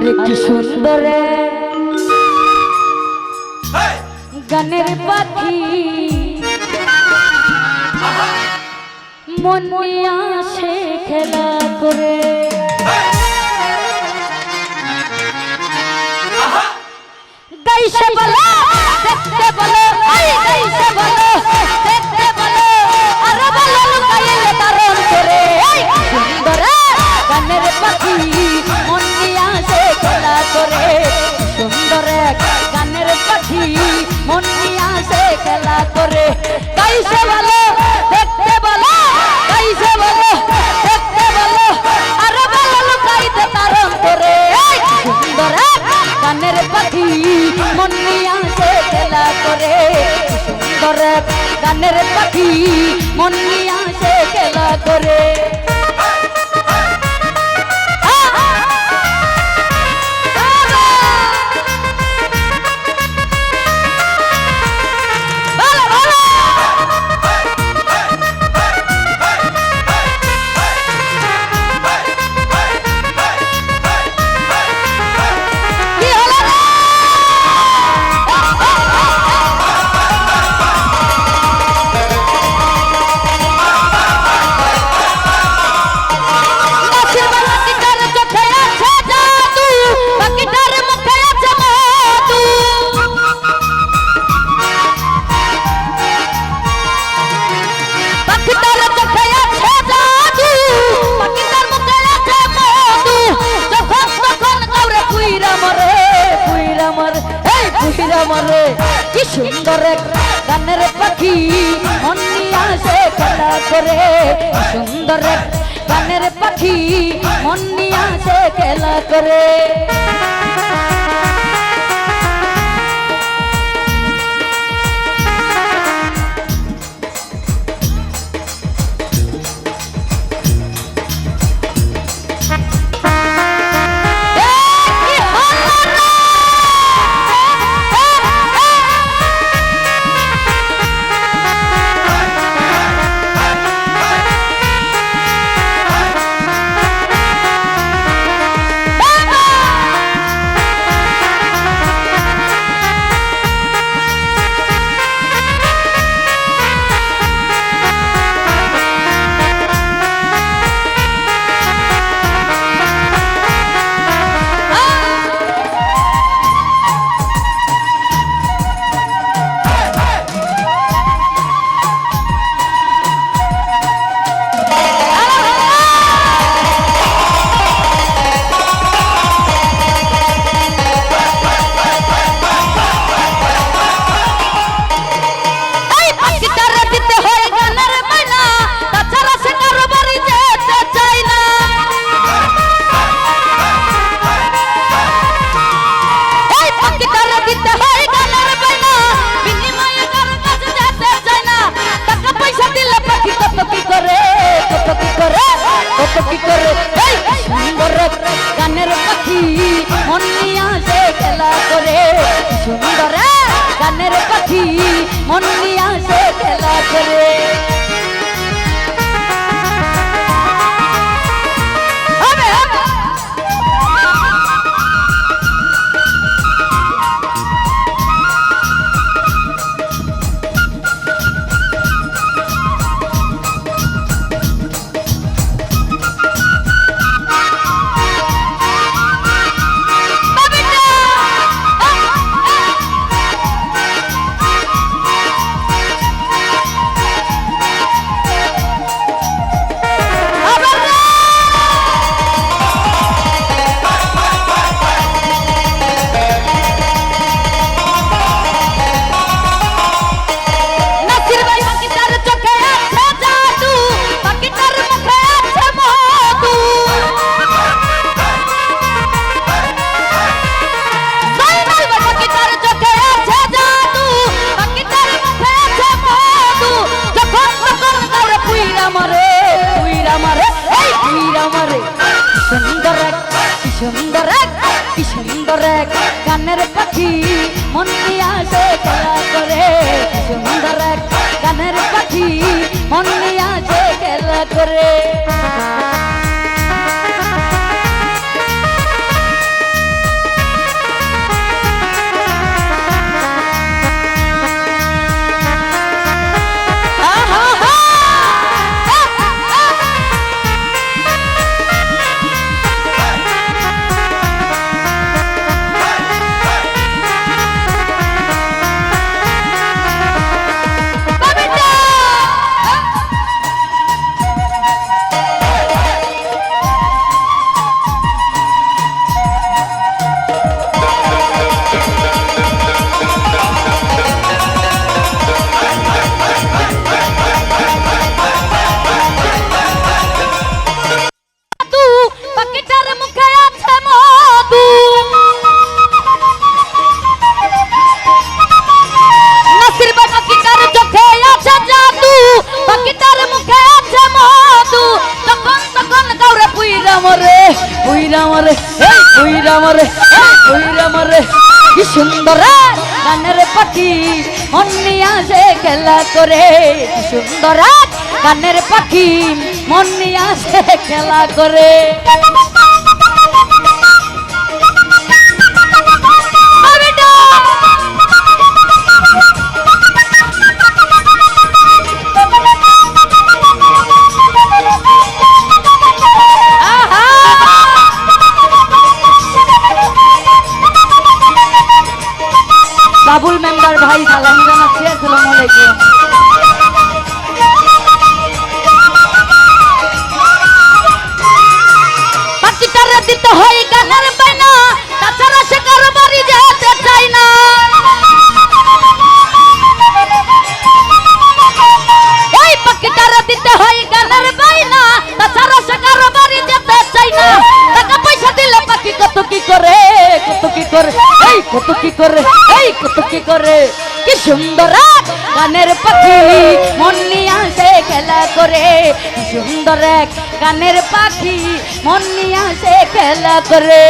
আরে কি সুন্দর? গানের পাখি। মন আসে খেলা করে। দেখতে বলো দেখতে বলো। পথি মনিয়া সে খেলা করে। সুন্দর গানের পাখি মনিয়া সে খেলা করে। মরে কি সুন্দর গানের পাখি। মন্নি আসে খেলা করে সুন্দর গানের পাখি। মন্নি আসে খেলা করে। সাথী মন নিয়ে আসে খেলা করে। রামারে, তুই রামারে তুই রামারে। কি সুন্দর এক, কি সুন্দর এক, কি সুন্দর এক গানের পাখি। মন নিয়ে আসে খেলা করে। সুন্দর এক গানের পাখি। মন নিয়ে আসে খেলা করে। কইরা মরে রামরে ওই মরে ওই রামরে মরে কি সুন্দর কানের গানের পাখি মন নিয়ে আসে খেলা করে। কি সুন্দর কানের পাখি মন নিয়ে আসে খেলা করে। বাবুল মেম্বার ভাই সালাম জানাচ্ছি আসসালামু আলাইকুম। দিতে হয় সুন্দর গানের পাখি। মন নিয়ে খেলা করে সুন্দর গানের পাখি। মন নিয়ে খেলা করে।